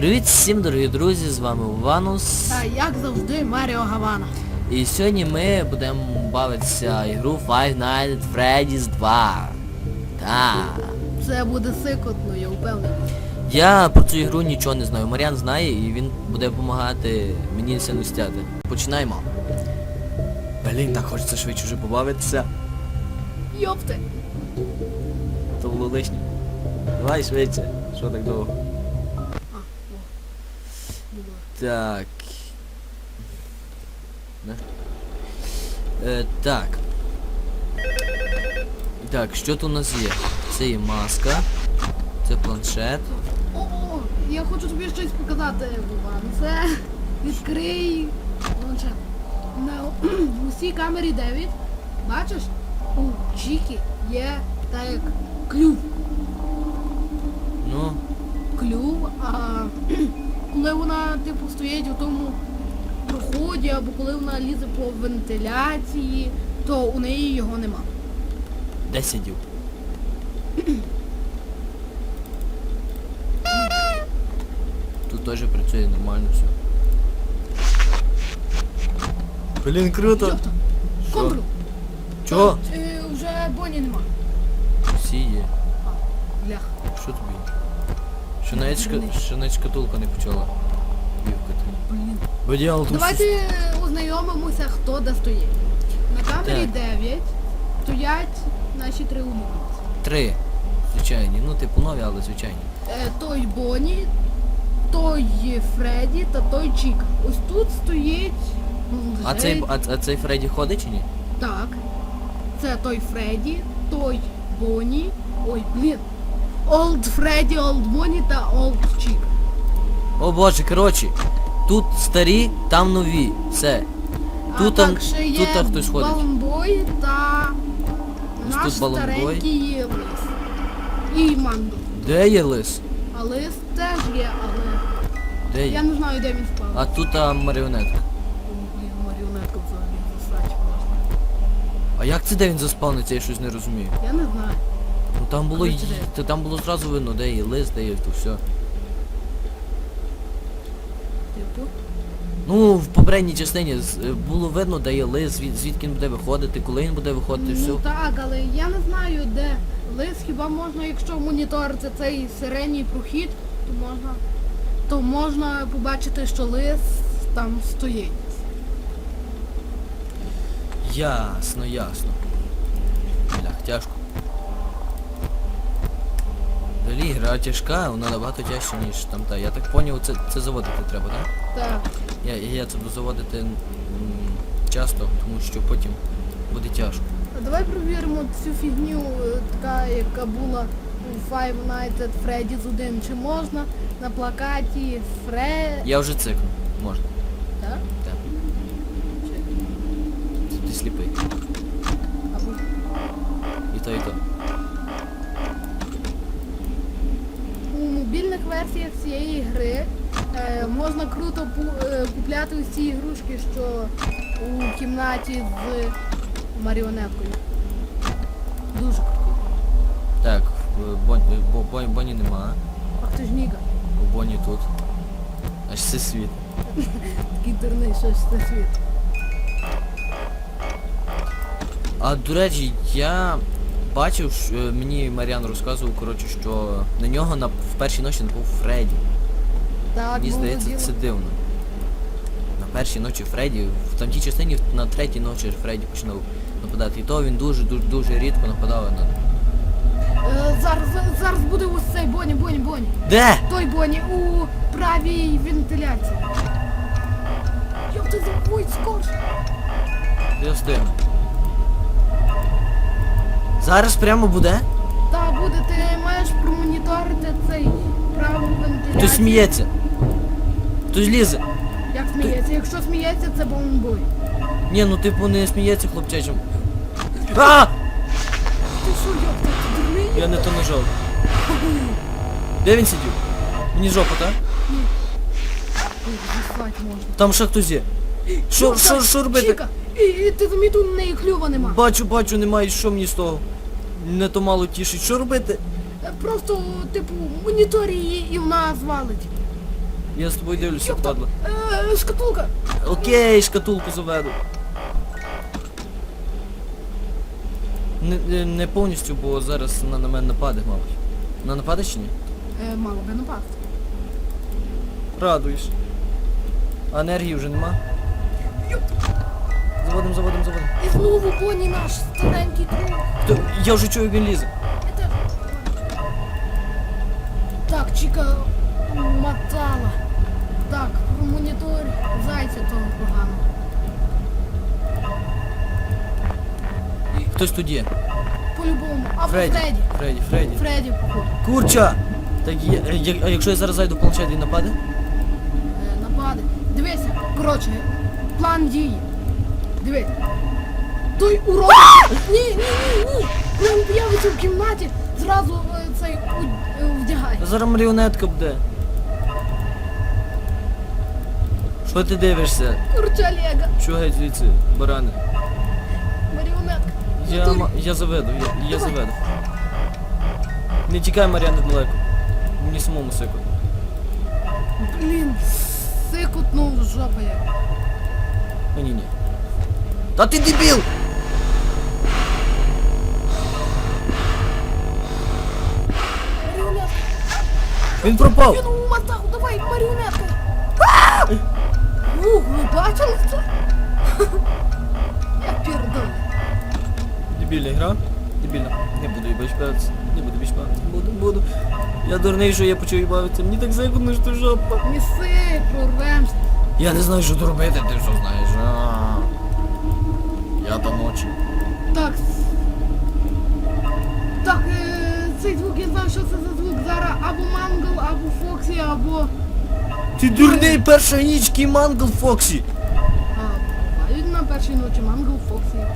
Привіт всім, дорогі друзі, з вами Ванус. Та як завжди Маріо Гавана. І сьогодні ми будемо бавитися ігру Five Nights at Freddy's 2. Так. Це буде сикотно, я впевнений. Я про цю ігру нічого не знаю. Маріан знає і він буде допомагати мені все ностяти. Починаємо. Блін, так хочеться швидше вже побавитися. Йопте. То було лишнє. Давай швидше. Що так довго? Так. Не? Е, так. Так, що тут у нас є? Це є маска. Це планшет. О, о, я хочу тобі щось показати, Вован. Це відкрий планшет. На усій камері 9, бачиш, у Чікі є так як клюв. Ну, Клюв, а коли вона типу стоїть у тому проході, або коли вона лізе по вентиляції, то у неї його нема. де сидів? Тут теж працює нормально все. Блін, круто! Йопта, Що? контрол. Чого? Е, вже Бонні нема. Всі є. А, блях. Що тобі? Що навіть, шка... що навіть шкатулка не почала бівкати. Блін. Бодіал тут Давайте ознайомимося, хто де стоїть. На камері Так. 9 стоять наші три умовниці. Три. Звичайні. Ну, типу нові, але звичайні. Е, той Бонні, той Фредді та той Чіка. Ось тут стоїть. А лежить- цей, а, а цей Фредді ходить чи ні? Так. Це той Фредді, той Бонні. Ой, блін. Олд Фредді, Олд Бонні та Олд Чік. О боже, коротше. Тут старі, там нові. Все. Тут а там- так, ще є тут там хтось ходить. Та Ось наш тут Баланбой. старенький лис. І Манго. Де є лис? А лис теж є, але Де я не знаю, де він впав. А тут а, маріонетка. Блін, маріонетка взагалі засрать можна. А як це де він заспавниться, я щось не розумію. Я не знаю. Ну там було й- та там було зразу видно, де є лис, де є то все. Типу. Ну, в попередній частині з- е, було видно, де є лис, звід, звідки він буде виходити, коли він буде виходити, все. Ну так, але я не знаю, де лис. Хіба можна, якщо моніторити цей сиреній прохід, то можна, то можна побачити, що лис там стоїть. Ясно, ясно. Блях, тяжко. Далі гра тяжка, вона набагато тяжча, ніж там та. Я так поняв, це, це заводити треба, так? Так. Я, я це буду заводити м, часто, тому що потім буде тяжко. А давай провіримо цю фігню, е, така, яка була у Five Nights at Freddy's 1. Чи можна на плакаті Фре... Я вже цикну, можна. Мобільних цієї гри е, можна круто е, купляти ці ігрушки, що у кімнаті з маріонеткою. Дуже круто. Так, е, е, Бо- Бонь, Боні нема, Ах ти ж Ніга. у Боні тут. Аж це світ. Такий дурний, що ж це світ. А до речі, я бачив, що, е, мені Маріан розказував, коротше, що на нього на, в першій ночі напав Фредді. Так, Мені було здається, діло. це дивно. На першій ночі Фредді, в там тій частині на третій ночі Фредді починав нападати. І то він дуже дуже рідко нападав на. Е, зараз, зараз буде ось цей Боні, Боні, Боні. Де? Той Боні у правій вентиляції. Як ти забудь скорше. Я встигну. Зараз прямо буде? Та буде, ти маєш промоніторити цей праву вентиляцію. Хтось сміється. Хтось лізе. Як сміється? Якщо сміється, це бомбой. Ні, ну типу не сміється хлопчачим. А! Ти що, як ти дурний? Я не то нажав. Де він сидів? Мені жопа, так? Ой, зіслать можна. Там ще хтось є. Що, що, що робити? Чіка, і, і ти замітив, у неї клюва нема. Бачу, бачу, немає, що мені з того. Не то мало тішить. Що робити? Е, Просто, типу, монітор її і вона звалить. Я з тобою дивлюся, падла. Е, шкатулка. Окей, шкатулку заведу. Не, не, не повністю, бо зараз вона на мене нападе, мабуть. Вона нападе чи ні? Е, мало би напасти. Радуєш. А енергії вже нема? Заводим, заводим, заводим. І знову поні наш старенький друг. Хто- Я вже чую, як він лізе. Теж. Так, Чіка мотала. Так, монітор зайця того погано. І Хтось тут є. По-любому. Або Фредді. Фредді. Фредді, Фредді. Фредді, походу. Курча! Так я, я- а якщо я зараз зайду в планшет, він нападе? Е, нападе. Дивися, коротше, план дії. Дивись. Той урод. Ні, ні, ні, ні. Він появиться в кімнаті, зразу е, цей у- е, вдягай. Зараз маріонетка буде. Що ти дивишся? Курча Лего. Що геть звідси, барани? Маріонетка. Я, ма- я заведу, я, я Давай. заведу. Не тікай, Мар'яна, далеко. Мені самому сику. Блін, сикутнув жопа як. Ні, ні. Та ти дебіл! Маріонетка. Він пропав! Він у матаху, давай, маріонетка. Ух, ви бачили це? Я пірдоль. Дебільна гра. Дебільна. Не буду більш бавитися. Не буду більш бавитися. Буду, буду. Я дурний, що я почав бавитися. Мені так зайкудно, що жопа. Неси, прорвемся. Я не знаю, що тут робити, ти що знаєш. Я. Так. Так, е, цей звук, я знаю, що це за звук. Зараз або Мангл, або Фоксі, або... Ти дурний перша нічки Мангл Фоксі. А, бувають на першій ночі Мангл, Фоксі.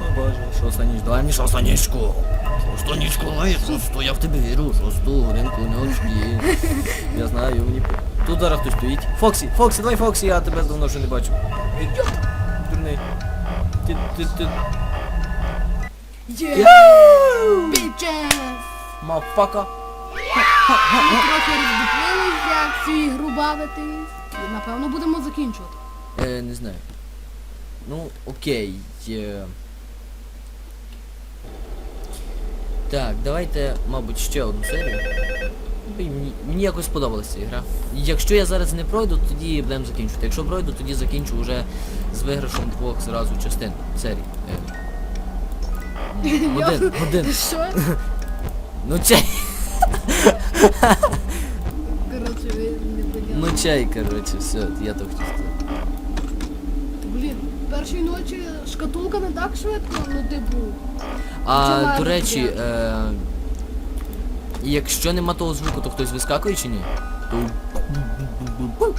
О боже, шоста ніч, дай мені шоста нічку. Шоста нічку, дай шосту, я в тебе вірю, шосту годинку ночі. Я знаю, мені... Тут зараз хтось стоїть. Фоксі, Фоксі, давай Фоксі, я тебе давно вже не бачу. Дурний. Є! Bitches! Мафака. Ми трохи роздуплились, як цю ігру бавитись. І напевно будемо закінчувати. Е, не знаю. Ну, окей. Е... Так, давайте, мабуть, ще одну серію. Мені, мені якось сподобалася ця гра. Якщо я зараз не пройду, тоді будемо закінчувати. Якщо пройду, тоді закінчу вже з виграшом двох зразу частин серій. Е. Один, один. Що? Ну чай. Коротше, ви не поділи. Ну чай, коротше, все, я так хотів сказати. Блін, першої ночі шкатулка не так швидко, ну типу. А до речі, розбігати. Е, якщо нема того звуку, то хтось вискакує чи ні? То...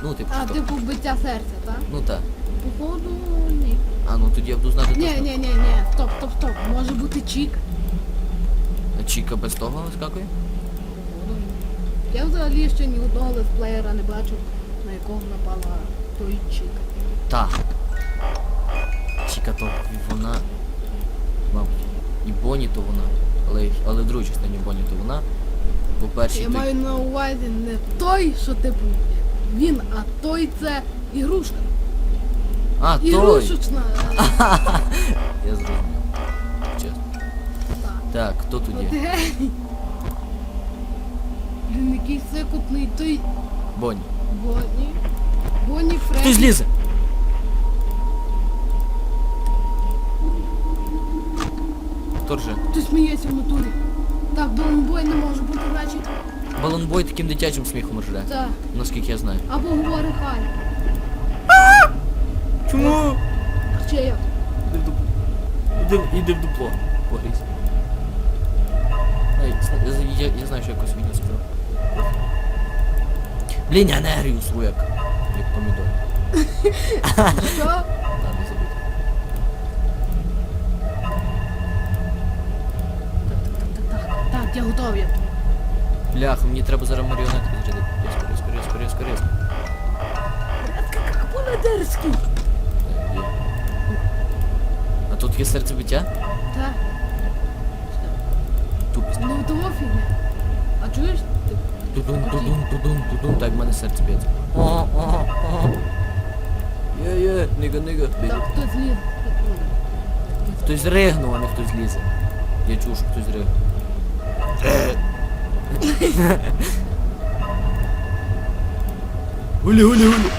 Ну, типу, А, що? типу биття серця, так? Ну так. Походу, ні. А ну тоді я буду знати Ні, точно. ні, ні, ні, стоп, стоп, стоп. Може бути чік. А Чіка без того вискакує? Походу. Я взагалі ще ні одного летсплеєра не бачив, на якого напала той чік. Так. Чіка то вона. Мабуть. І Бонні то вона. Але, але в другій частині Бонні то вона. Бо першій Я той- маю на увазі не той, що типу він, а той це ігрушка. А, той! Ігрушечна. е, Я зрозумів. Чесно. так. Так, хто тут От є? геній. Блін, який сикутний той Бонні. Бонні. Бонні Хтось Фредді. злізе! Хто рже? Хтось сміється в натурі. Так, Бой не може бути, значить. Балонбой таким дитячим сміхом рже, Це. наскільки я знаю. Або говори хай. Чому? Ще як. Іди в дупло. Іди, іди в дупло. Погрізь. Ей, зна- я, я, я знаю, що якось відео сказав. Блін, я енергію свою як. Як помідор. Що? Так. Бляха, мені треба зараз маріонетку зрядити. Різко, різко, різко, різко, різко. Як по-ледерськи. Е. А тут є серцебиття? Так, Тупість. ну того фігня. А чуєш? Ти Тудун, тудун, тудун, тудун. Так, в мене серце б'ється. Ага, ага, ага. Є, є, нига, нига. Так, хтось ліз. Хтось ригнув, а не хтось лізе. Я чув, що хтось ригнув. Гулі, гулі, гулі.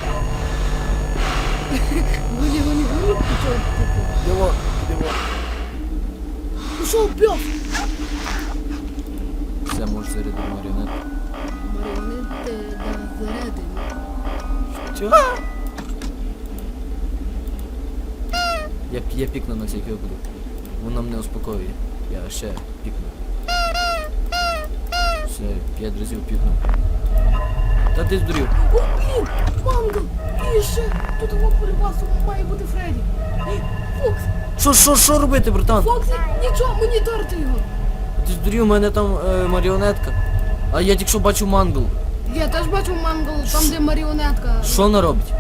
Гулі, гулі, гулі, типу. Диво, диво. Пішов пьов. Все, може заряди маріонетку. Маріонети да зарядені. Чо? Я, я пікну на всякий випадок. Воно мене успокоює. Я ще пікну. Все, п'ять разів пікну. Та ти здурів. О, блін! Манго! І ще! Тут його припасу має бути Фредді. Ні, Фокс! Що, що, що робити, братан? Фоксі! Нічого, мені моніторте його! Ти здурів, у мене там е, маріонетка. А я тільки що бачу мангл. Я теж бачу мангл, там де маріонетка. Що вона робить?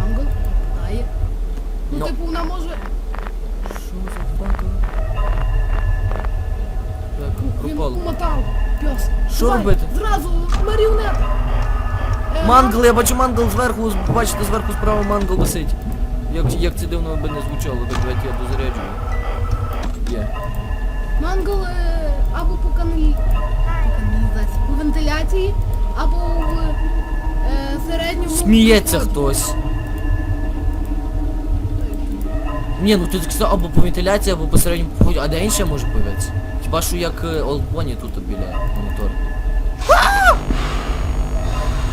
Мангл? Дає. Ну, Ну. типу, вона може... Що за фака? Так, Він пропало. Пес. Що Давай, робити? Зразу маріонетка. Е, Мангл, я бачу мангл зверху, бачите, зверху справа мангл висить. Як, як це дивно би не звучало, так давайте я дозаряджую. Є. Мангл е, або по каналі... По каналізації, по вентиляції, або в е, середньому... Сміється проході. хтось. Ні, ну тут кстати, або по вентиляції, або по середньому проході. А де він ще може появитися? Хіба що як е, Олдбоні тут біля монітора.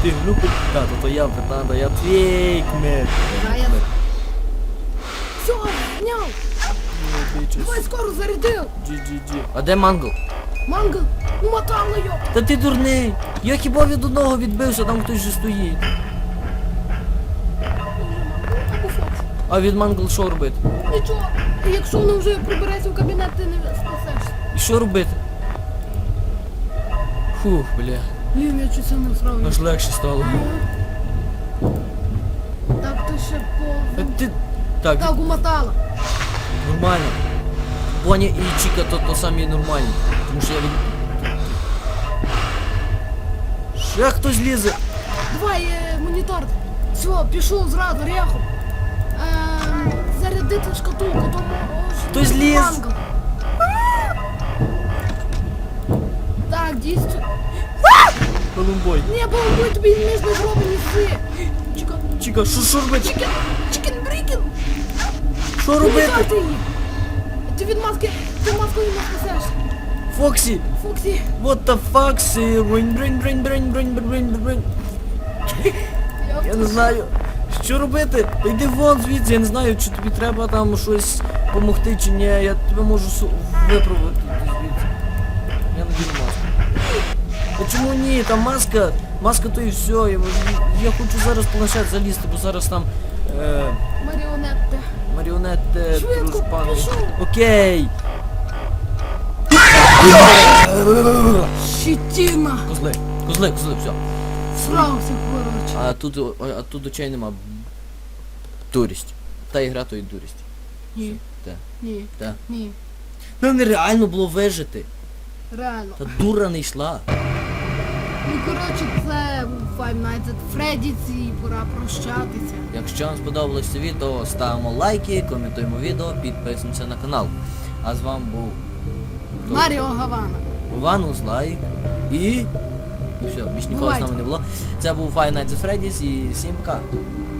Ти глупий? Так, то, то я, братан, я твій кмет. Все, зняв! Давай скоро зарядив! А де мангл? Мангл, ну мотали його! Та ти дурний! Я хіба від одного відбився, там хтось же стоїть. А від мангл що робити? Нічого, якщо воно вже прибереться в кабінет, ти не спасешся. І що робити? Фух, бля, Блін, я чуть не всрав. аж легше стало. Так, то ще Та по... ти. Так, Так, умотала. нормально. Боня і Чіка то, то самі нормальні. Тому що я від. Ще хтось лізе. Давай, е, монітор. Все, пішов зразу, ряхом. Ем, зарядити шкатулку, тому... о, Хтось щоб ліз. мангл. Дійсно. Колумбой. Не, бо ми тобі не зробимо неси. Чекай. Чіка, що, що робити? Чикен, чикен брікен. Що робити? Ти від маски, ти маскою не спасешся. Фоксі! Фоксі. What the fuck, say? Бринь, бринь, бринь, бринь, бринь, бринь, бринь. Я не знаю, що робити. Йди вон звідси, я не знаю, чи тобі треба там щось допомогти чи ні. Я тебе можу випробувати звідси. Я надію маску. А чому ні? Там маска, маска то і все. Я, я хочу зараз планшет залізти, бо зараз там е, Маріонетте. маріонет е, Швидко, дружбани. пішов. Окей. Щитіна. Козли, козли, козли, все. Срався, коротше. А тут, о- а тут очей нема. Дурість. Та ігра то і дурість. Ні. Та. Ні. Та. Ні. Ну нереально було вижити. Реально. Та дура не йшла. Ну, коротше, це Five Nights at Freddy's і пора прощатися. Якщо вам сподобалось це відео, ставимо лайки, коментуємо відео, підписуємося на канал. А з вами був Маріо Гавана. Іванус лайк і... І все, більш ніколи з Бувайте. нами не було. Це був Five Nights at Freddy's і всім пока.